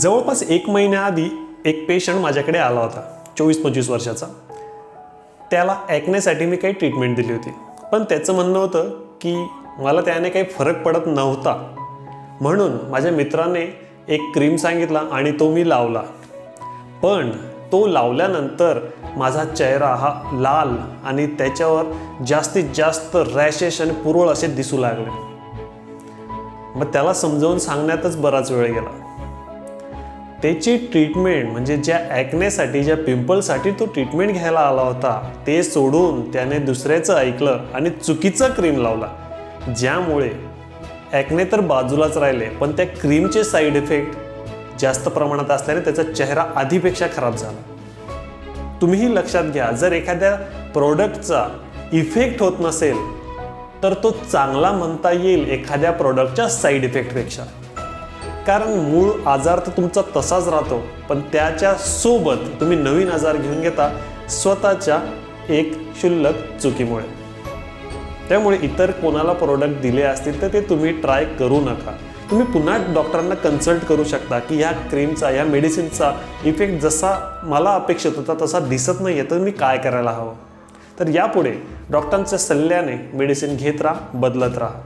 जवळपास एक महिन्याआधी एक पेशंट माझ्याकडे आला होता चोवीस पंचवीस वर्षाचा. त्याला ॲक्नेसाठी मी काही ट्रीटमेंट दिली होती. पण त्याचं म्हणणं होतं की मला त्याने काही फरक पडत नव्हता. म्हणून माझ्या मित्राने एक क्रीम सांगितला आणि तो मी लावला. पण तो लावल्यानंतर माझा चेहरा हा लाल आणि त्याच्यावर जास्तीत जास्त रॅशेस आणि पुरळ असे दिसू लागले. मग त्याला समजावून सांगण्यातच बराच वेळ गेला. त्याची ट्रीटमेंट म्हणजे ज्या ॲक्नेसाठी ज्या पिंपलसाठी तो ट्रीटमेंट घ्यायला आला होता ते सोडून त्याने दुसऱ्याचं ऐकलं आणि चुकीचं क्रीम लावला. ज्यामुळे ॲक्ने तर बाजूलाच राहिले पण त्या क्रीमचे साईड इफेक्ट जास्त प्रमाणात असल्याने त्याचा चेहरा आधीपेक्षा खराब झाला. तुम्हीही लक्षात घ्या जर एखाद्या प्रोडक्टचा इफेक्ट होत नसेल तर तो चांगला म्हणता येईल एखाद्या प्रॉडक्टच्या साईड इफेक्टपेक्षा कारण मूळ आजार तर तुमचा तसाच राहतो पण त्याच्या सोबत तुम्ही नवीन आजार घेऊन घेता स्वतःच्या एक क्षुल्लक चुकीमुळे. त्यामुळे इतर कोणाला प्रोडक्ट दिले असतील तर ते तुम्ही ट्राय करू नका. तुम्ही पुन्हा डॉक्टरांना कन्सल्ट करू शकता की ह्या क्रीमचा या मेडिसिनचा इफेक्ट जसा मला अपेक्षित होता तसा दिसत नाही आहे तर मी काय करायला हवं? तर यापुढे डॉक्टरांच्या सल्ल्याने मेडिसिन घेत राहा बदलत राहा.